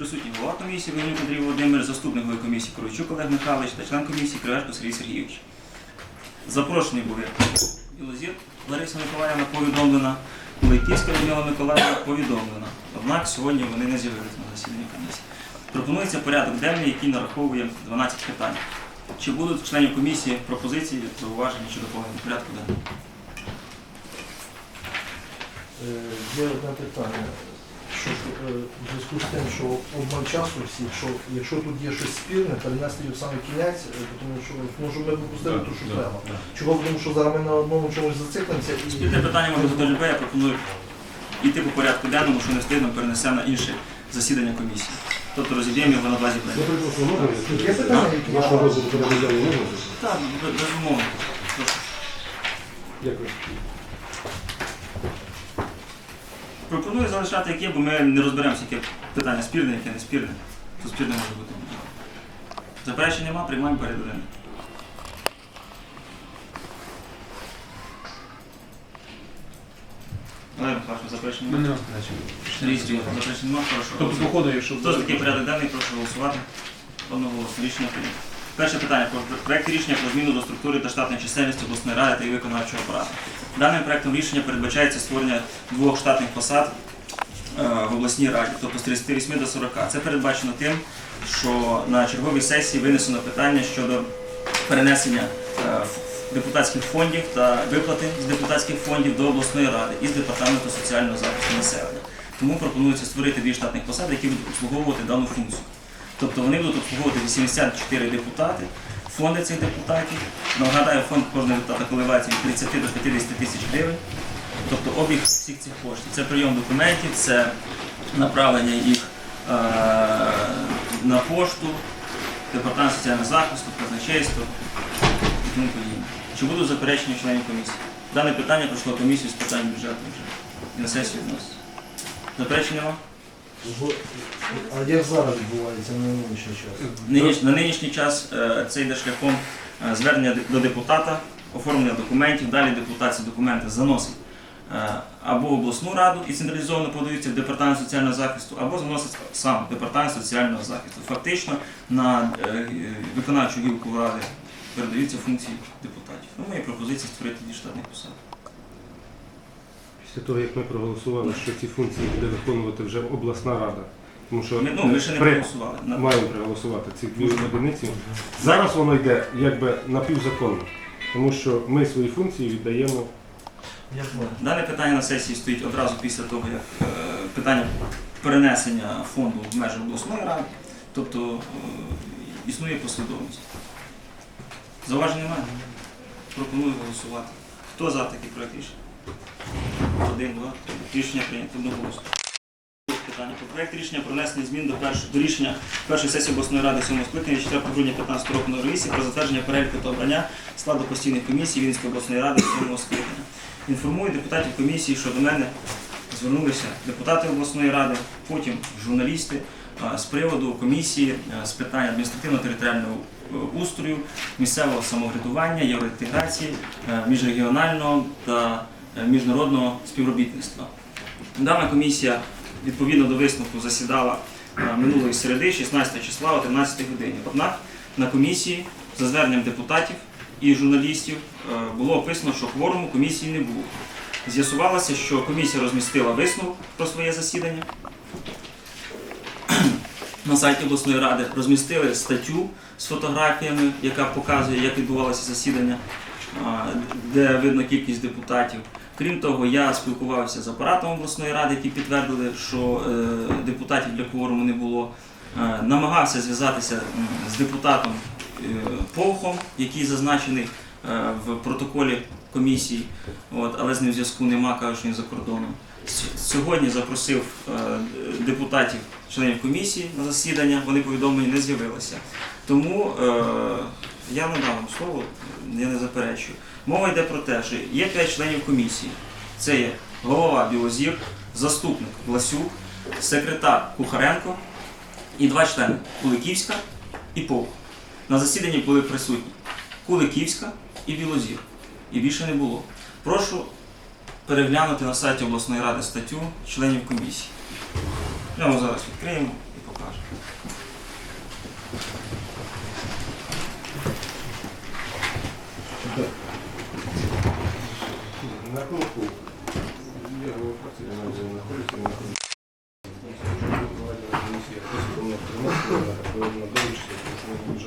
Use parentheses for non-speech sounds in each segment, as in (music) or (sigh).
Присутній голова комісії Винюк Андрій Володимир, заступник голови комісії Коровичук Олег Михайлович та член комісії Кривешко Сергій Сергійович. Запрошений були Білозір Лариса Миколаївна повідомлена, Лейківська Людмила Миколаївна повідомлена. Однак сьогодні вони не з'явилися на засіданні комісії. Пропонується порядок денний, який нараховує 12 питань. Чи будуть членів комісії пропозиції, зауваження щодо доповнення порядку денного? Е, Є одне питання. Що, е, в зв'язку з тим, що обмаль часу всіх, що якщо тут є щось спірне, перенести його в саме кінець, е, тому що, тому що ми допустили ту, що треба. Чого? Тому що зараз ми на одному чомусь зациклимося і Спільне питання може бути любе, я пропоную йти по порядку денному, що не встигнемо, перенесемо на інше засідання комісії. Тобто розіб'ємо його на базі Я питань. перепрошую, можна? Є питання, які Вашого розвитку? Так, безумовно. Дякую. Пропоную залишати яке, бо ми не розберемося, яке питання спірне, яке не спірне. То спірне може бути. Заперечень нема, приймаємо порядок денний. Олег Михайлович, заперечень Мене немає? не Сергій Сергійович, заперечень? Прошу. Тобто, походу, якщо Хто за такий порядок денний, прошу голосувати. Одноголосно рішення прийнято. Перше питання про проект рішення про зміну до структури та штатної чисельності обласної ради та її виконавчого апарату. Даним проектом рішення передбачається створення двох штатних посад е, в обласній раді, тобто з 38 до 40. Це передбачено тим, що на черговій сесії винесено питання щодо перенесення е, депутатських фондів та виплати з депутатських фондів до обласної ради із департаменту соціального захисту населення. Тому пропонується створити дві штатних посади, які будуть обслуговувати дану функцію. Тобто вони будуть обслуговувати 84 депутати, фонди цих депутатів. Нагадаю, фонд кожного депутата коливається від 30 до 50 тисяч гривень. Тобто обіг всіх цих коштів. Це прийом документів, це направлення їх е, на пошту, департамент соціального захисту, казначейство і тому подібне. Чи будуть заперечення членів комісії? Дане питання пройшло комісію з питань бюджету вже і на сесію вноситься. Заперечень нема? А як зараз відбувається на нинішній час? Ниніч- На нинішній час е, це йде шляхом е, звернення до депутата, оформлення документів. Далі депутат ці документи заносить е, або в обласну раду і централізовано подаються в департамент соціального захисту, або заносить сам департамент соціального захисту. Фактично на виконавчу гілку ради передаються функції депутатів. Ну, мої пропозиції створити дві штатних посади. Після того, як ми проголосували, що ці функції буде виконувати вже обласна рада. Тому що Ми, ну, ми ще не при- проголосували. На- маємо проголосувати ці дві одиниці. Зараз воно йде якби напівзаконно, тому що ми свої функції віддаємо. Дане питання на сесії стоїть одразу після того, як е, питання перенесення фонду в межі обласної ради, тобто е, існує послідовність. Зауважень немає? Пропоную голосувати. Хто за такий проект рішення? Один, два. Рішення прийнято одноголосно. Питання про проект рішення про внесення змін до, перш... до рішення першої сесії обласної ради 7 скликання 4 грудня 15 року на ревісі про затвердження переліку та обрання складу постійних комісій Вінницької обласної ради 7 скликання. Інформую депутатів комісії, що до мене звернулися депутати обласної ради, потім журналісти з приводу комісії з питань адміністративно-територіального е, устрою, місцевого самоврядування, євроінтеграції, е, міжрегіонального та міжнародного співробітництва. Дана комісія відповідно до висновку засідала е, минулої середи, 16 числа о 13 годині. Однак на комісії за зверненням депутатів і журналістів е, було описано, що кворуму комісії не було. З'ясувалося, що комісія розмістила висновок про своє засідання. (clears throat) На сайті обласної ради розмістили статтю з фотографіями, яка показує, як відбувалося засідання, де видно кількість депутатів. Крім того, я спілкувався з апаратом обласної ради, які підтвердили, що е, депутатів для кворуму не було. Е, намагався зв'язатися з депутатом е, Повхом, який зазначений в протоколі комісії, от, але з ним зв'язку нема, кажуть, що він за кордоном. Сьогодні запросив депутатів, членів комісії на засідання, вони повідомлені не з'явилися. Тому я надав вам слово, я не заперечую. Мова йде про те, що є п'ять членів комісії. Це є голова Білозір, заступник Власюк, секретар Кухаренко і два члени Куликівська і Повх. На засіданні були присутні Куликівська і Білозір. І більше не було. Прошу переглянути на сайті обласної ради статтю членів комісії. Прямо зараз відкриємо і покаже. На кнопку. Я говорю, фракції, вона вже знаходиться, вона знаходиться. Проведена комісія, хтось до мене приносить, вона проведена долучиться, тому що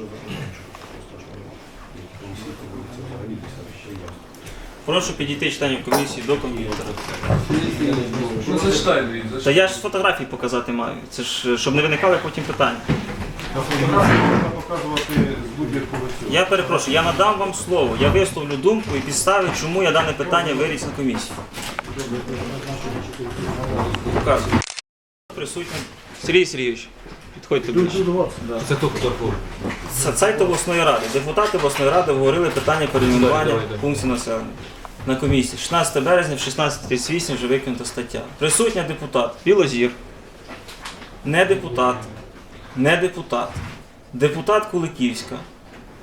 не законодавчо. Страшно. Комісія проводиться взагалі десь ще ясно. Прошу підійти членів комісії до комп'ютера. Ну зачитай, Андрій, Та зачитай. я ж з фотографій показати маю. Це ж щоб не виникали потім питання. На фотографії можна показувати з будь-якого цього. Я перепрошую, я надам вам слово, я висловлю думку і підстави, чому я дане питання виріс на комісії. Показую. Присутній Сергій Сергійович, підходьте ближче. Це хто фотографував? Це сайт обласної ради. Депутати обласної ради говорили питання перейменування давай. населення. На комісії 16 березня в 16.38 вже викинута стаття. Присутня депутат Білозір, не депутат, не депутат, депутат Куликівська.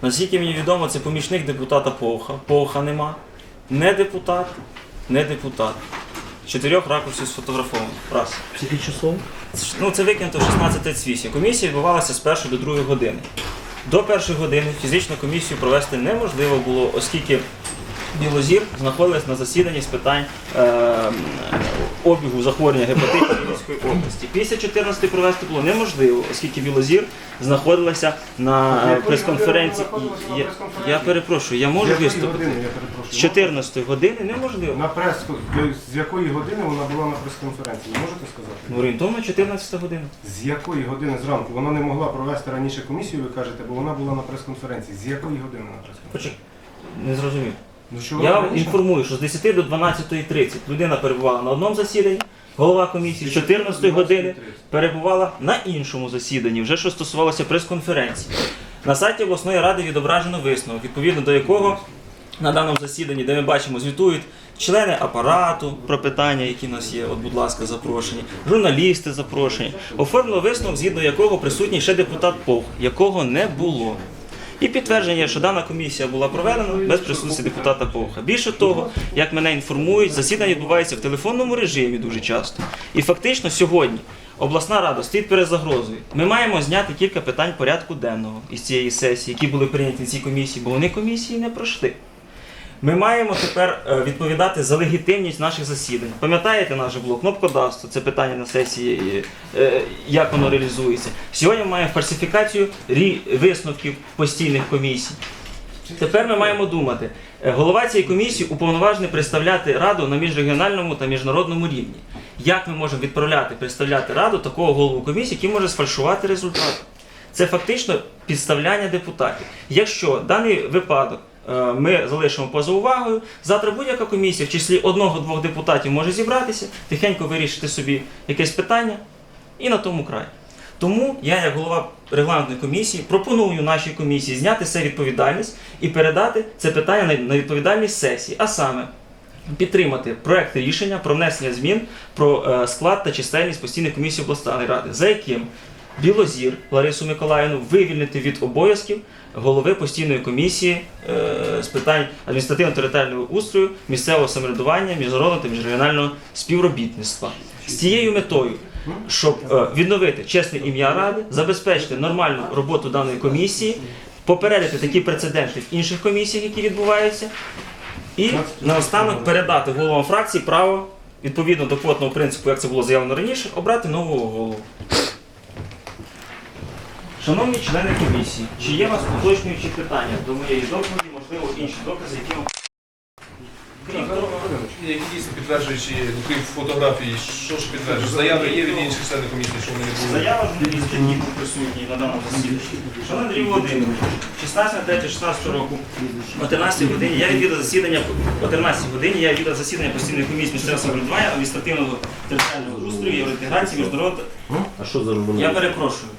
Наскільки мені відомо, це помічник депутата Повха. Повха нема. Не депутат, не депутат. Чотирьох ракурсів сфотографовано. Раз. Скільки часом? Ну, це викинуто в 16.38. Комісія відбувалася з першої до другої години. До першої години фізичну комісію провести неможливо було, оскільки Білозір знаходилась на засіданні з питань е, обігу захворювання гепатиту Рівненської області. Після 14 провести було неможливо, оскільки Білозір знаходилася на е, прес-конференції. І Я, я перепрошую, я можу З якої виступити. години, я З перепрошую? 14 години неможливо. На прес з якої години вона була на прес-конференції? Можете сказати? Ну, Орієнтовно 14 година. З якої години зранку? Вона не могла провести раніше комісію, ви кажете, бо вона була на прес-конференції. З якої години на прес-конференції? Почекай, не зрозумів. Ну, що Я вам раніше? інформую, що з 10 до 12.30 людина перебувала на одному засіданні, голова комісії з 14 години перебувала на іншому засіданні, вже що стосувалося прес-конференції. На сайті обласної ради відображено висновок, відповідно до якого на даному засіданні, де ми бачимо, звітують члени апарату про питання, які в нас є, от, будь ласка, запрошені, журналісти запрошені. Оформлено висновок, згідно якого присутній ще депутат Повх, якого не було. І підтвердження, що дана комісія була проведена без присутності депутата Повха. Більше того, як мене інформують, засідання відбувається в телефонному режимі дуже часто. І фактично сьогодні обласна рада стоїть перед загрозою. Ми маємо зняти кілька питань порядку денного із цієї сесії, які були прийняті в цій комісії, бо вони комісії не пройшли. Ми маємо тепер е, відповідати за легітимність наших засідань. Пам'ятаєте, наш блок кнопкодавство, це питання на сесії, е, як воно реалізується. Сьогодні ми маємо фальсифікацію висновків постійних комісій. Тепер ми маємо думати, е, голова цієї комісії уповноважений представляти раду на міжрегіональному та міжнародному рівні. Як ми можемо відправляти, представляти раду такого голову комісії, який може сфальшувати результати? Це фактично підставляння депутатів. Якщо даний випадок ми залишимо поза увагою, завтра будь-яка комісія, в числі одного-двох депутатів, може зібратися, тихенько вирішити собі якесь питання і на тому край. Тому я, як голова регламентної комісії, пропоную нашій комісії зняти себе відповідальність і передати це питання на- на відповідальність сесії, а саме підтримати проект рішення про внесення змін про е, склад та чисельність постійної комісії обласної ради, за яким Білозір Ларису Миколаївну вивільнити від обов'язків голови постійної комісії е, з питань адміністративно-територіального устрою, місцевого самоврядування, міжнародного та міжрегіонального співробітництва з цією метою. Щоб е, відновити чесне ім'я ради, забезпечити нормальну роботу даної комісії, попередити такі прецеденти в інших комісіях, які відбуваються, і наостанок передати головам фракції право, відповідно до квотного принципу, як це було заявлено раніше, обрати нового голову. Шановні члени комісії, чи є у вас уточнюючі питання до моєї доповіді, можливо, інші докази, які вам. Крім того, Які дійсно підтверджуючи, ну, крім фотографії, що ж підтверджує? Заяви є від інших членів комісії, що вони не були. Заява журналістів, які був присутній на даному засіданні. Шановний Андрій Володимирович, 16.03.16 року о 13 годині я відвідав засідання о 13 годині я відвідав засідання постійної комісії місцевого самоврядування, адміністративного територіального устрою, євроінтеграції, міжнародного. А що за? Я перепрошую.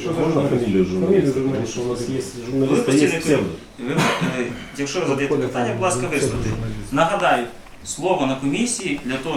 Що за Можна журналіст? фамілію Фамілію журналіста? Журналіста. що у нас є Ви журналіста, є постійний псевдо. Ви, е, якщо ви задаєте питання, будь ласка, висловити. Нагадаю, слово на комісії для того,